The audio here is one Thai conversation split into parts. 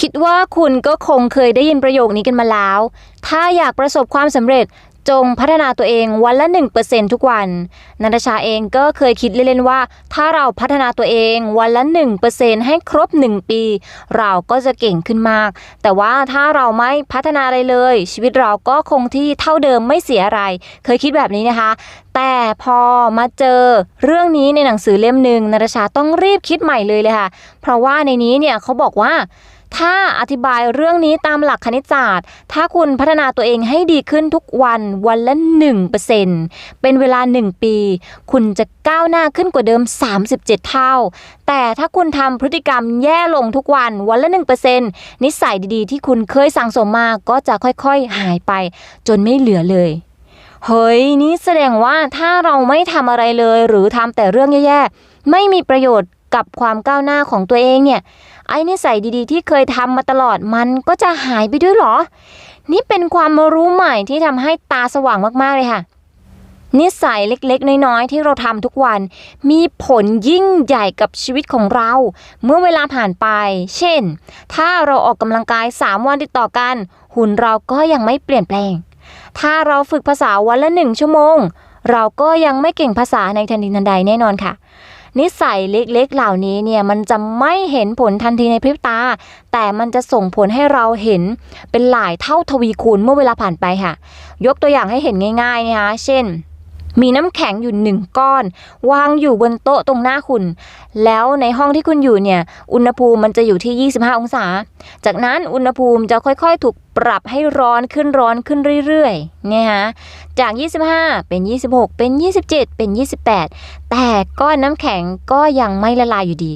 คิดว่าคุณก็คงเคยได้ยินประโยคนี้กันมาแล้ว ถ้าอยากประสบความสำเร็จจงพัฒนาตัวเองวันละ 1%ทุกวัน นันทชาเองก็เคยคิดเล่นๆว่า ถ้าเราพัฒนาตัวเองวันละ 1%ให้ครบ 1 ปี เราก็จะเก่งขึ้นมาก แต่ว่าถ้าเราไม่พัฒนาอะไรเลย ชีวิตเราก็คงที่เท่าเดิมไม่เสียอะไร เคยคิดแบบนี้นะคะ แต่พอมาเจอเรื่องนี้ในหนังสือเล่มหนึ่งนันทชาต้องรีบคิดใหม่เลยเลยค่ะ เพราะว่าในนี้เนี่ยเขาบอกว่า ถ้าอธิบายเรื่องนี้ตามหลักคณิตศาสตร์ ถ้าคุณพัฒนาตัวเองให้ดีขึ้นทุกวันวันละ 1%เป็นเวลา 1 ปี คุณจะก้าวหน้าขึ้นกว่าเดิม 37 เท่า แต่ถ้าคุณทำพฤติกรรมแย่ลงทุกวันวันละ 1%นิสัยดีๆ ที่คุณเคยสั่งสมมาก็จะค่อยๆ หายไป จนไม่เหลือเลยเฮ้ยนี่แสดงว่าถ้าเราไม่ทำอะไรเลย หรือทำแต่เรื่องแย่ๆไม่มีประโยชน์ กับความก้าวหน้าของตัวเองเนี่ยไอ้นิสัยดีๆ ที่เคยทำมาตลอดมันก็จะหายไปด้วยเหรอ นี่เป็นความรู้ใหม่ที่ทำให้ตาสว่างมากๆเลยค่ะ นิสัยเล็กๆ น้อยๆ ที่เราทำทุกวัน มีผลยิ่งใหญ่กับชีวิตของเรา เมื่อเวลาผ่านไป เช่น ถ้าเราออกกำลังกาย 3 วันติดต่อกัน หุ่นเราก็ยังไม่เปลี่ยนแปลง ถ้าเราฝึกภาษาวันละหนึ่งชั่วโมง เราก็ยังไม่เก่งภาษาในทันทีทันใดแน่นอนค่ะ นิสัยเล็กๆเหล่านี้เนี่ยมันจะไม่เห็นผลทันทีในพริบตา แต่มันจะส่งผลให้เราเห็นเป็นหลายเท่าทวีคูณเมื่อเวลาผ่านไปค่ะ ยกตัวอย่างให้เห็นง่ายๆนะคะเช่น มีน้ำแข็งอยู่หนึ่งก้อน วางอยู่บนโต๊ะตรงหน้าคุณ แล้วในห้องที่คุณอยู่เนี่ย อุณหภูมิมันจะอยู่ที่ 25 องศา จากนั้นอุณหภูมิจะค่อยๆ ถูกปรับให้ร้อนขึ้นร้อนขึ้นเรื่อยๆเนี่ยฮะจาก 25 เป็น 26 เป็น 27 เป็น 28 แต่ก้อนน้ำแข็งก็ยังไม่ละลายอยู่ดี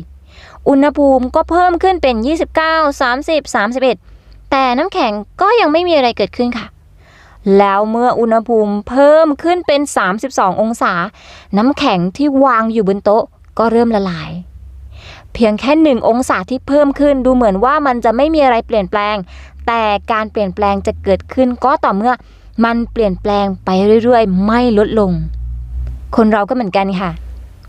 อุณหภูมิก็เพิ่มขึ้นเป็น 29 30 31 แต่น้ำแข็งก็ยังไม่มีอะไรเกิดขึ้นค่ะ แล้วเมื่ออุณหภูมิเพิ่มขึ้นเป็น 32 องศา น้ำแข็งที่วางอยู่บนโต๊ะก็เริ่มละลาย เพียงแค่หนึ่งองศาที่เพิ่มขึ้นดูเหมือนว่ามันจะไม่มีอะไรเปลี่ยนแปลง แต่การเปลี่ยนแปลงจะเกิดขึ้นก็ต่อเมื่อมันเปลี่ยนแปลงไปเรื่อยๆ ไม่ลดลง คนเราก็เหมือนกันค่ะ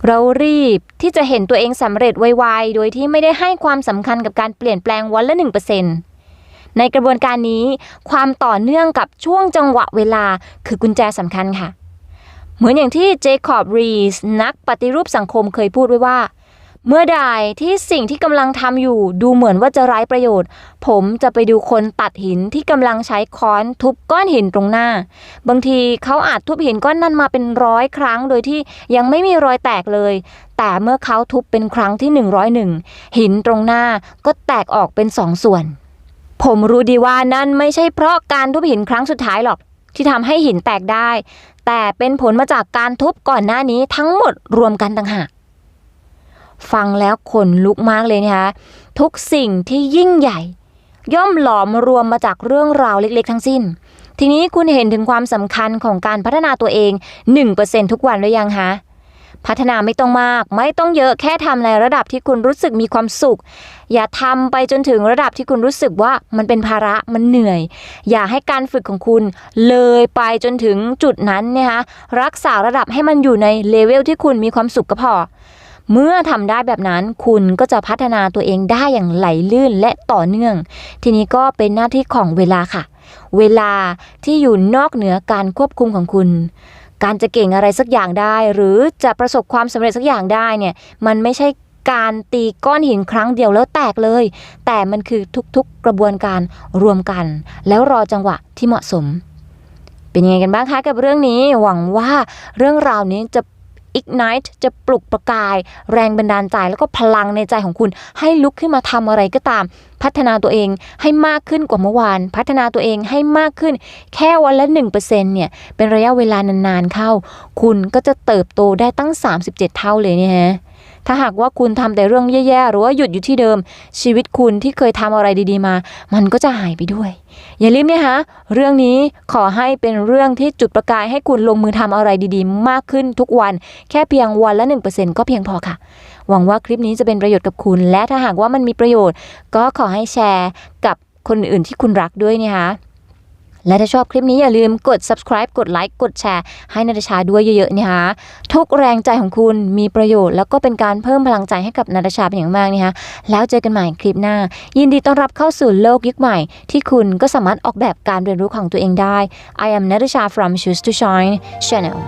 เรารีบที่จะเห็นตัวเองสำเร็จไวๆ โดยที่ไม่ได้ให้ความสำคัญกับการเปลี่ยนแปลงวันละ1% ในกระบวนการนี้ ความต่อเนื่องกับช่วงจังหวะเวลาคือกุญแจสำคัญค่ะ เหมือนอย่างที่เจคอบรีสนักปฏิรูปสังคมเคยพูดไว้ว่า เมื่อใดที่สิ่งที่กำลังทำอยู่ดูเหมือนว่าจะไร้ประโยชน์ ผมจะไปดูคนตัดหินที่กำลังใช้ค้อนทุบก้อนหินตรงหน้า บางทีเขาอาจทุบหินก้อนนั้นมาเป็นร้อยครั้ง โดยที่ยังไม่มีรอยแตกเลยแต่เมื่อเขาทุบเป็นครั้งที่ 101 หินตรงหน้าก็แตกออกเป็นสองส่วน ผมรู้ดีว่านั่นไม่ใช่เพราะการทุบหินครั้งสุดท้ายหรอก ที่ทำให้หินแตกได้ แต่เป็นผลมาจากการทุบก่อนหน้านี้ทั้งหมดรวมกันต่างหากฟังแล้วขนลุกมากเลยนะคะทุกสิ่งที่ยิ่งใหญ่ ย่อมหลอมรวมมาจากเรื่องราวเล็กๆ ทั้งสิ้น ทีนี้คุณเห็นถึงความสำคัญของการพัฒนาตัวเอง 1%ทุกวันหรือยังคะ พัฒนาไม่ต้องมาก ไม่ต้องเยอะแค่ทำในระดับที่คุณรู้สึกมีความสุข อย่าทำไปจนถึงระดับที่คุณรู้สึกว่ามันเป็นภาระมันเหนื่อย อย่าให้การฝึกของคุณเลยไปจนถึงจุดนั้นนะคะรักษาระดับให้มันอยู่ในเลเวลที่คุณมีความสุขก็พอเมื่อทำได้แบบนั้นคุณก็จะพัฒนาตัวเองได้อย่างไหลลื่นและต่อเนื่อง ทีนี้ก็เป็นหน้าที่ของเวลาค่ะ เวลาที่อยู่นอกเหนือการควบคุมของคุณ การจะเก่งอะไรสักอย่างได้ หรือจะประสบความสำเร็จสักอย่างได้เนี่ยมันไม่ใช่การตีก้อนหินครั้งเดียวแล้วแตกเลย แต่มันคือทุกๆกระบวนการรวมกัน แล้วรอจังหวะที่เหมาะสม เป็นยังไงกันบ้างคะกับเรื่องนี้หวังว่าเรื่องราวนี้จะ ignite จะปลุกประกาย แรงบันดาลใจแล้วก็พลังในใจของคุณ ให้ลุกขึ้นมาทำอะไรก็ตาม พัฒนาตัวเองให้มากขึ้นกว่าเมื่อวาน พัฒนาตัวเองให้มากขึ้น แค่วันละ1%เนี่ย เป็นระยะเวลานานๆเข้า คุณก็จะเติบโตได้ตั้ง 37 เท่าเลยเนี่ยฮะ ถ้าหากว่าคุณทำแต่เรื่องแย่ๆ หรือว่าหยุดอยู่ที่เดิม ชีวิตคุณที่เคยทำอะไรดีๆมา มันก็จะหายไปด้วย อย่าลืมนะคะเรื่องนี้ขอให้เป็นเรื่องที่จุดประกายให้คุณลงมือทำอะไรดีๆ มากขึ้นทุกวัน แค่เพียงวันละ 1%ก็เพียงพอค่ะ หวังว่าคลิปนี้จะเป็นประโยชน์กับคุณ และถ้าหากว่ามันมีประโยชน์ ก็ขอให้แชร์กับคนอื่นที่คุณรักด้วยนะคะ และถ้าชอบคลิปนี้อย่าลืมกด subscribe กดไลค์กดแชร์ให้นาตาชาด้วยเยอะๆนะคะทุกแรงใจของคุณมีประโยชน์ แล้วก็เป็นการเพิ่มพลังใจให้กับนาตาชาเป็นอย่างมากนะคะแล้วเจอกันใหม่คลิปหน้า ยินดีต้อนรับเข้าสู่โลกยุคใหม่ ที่คุณก็สามารถออกแบบการเรียนรู้ของตัวเองได้ I am Natasha from Choose to Shine Channel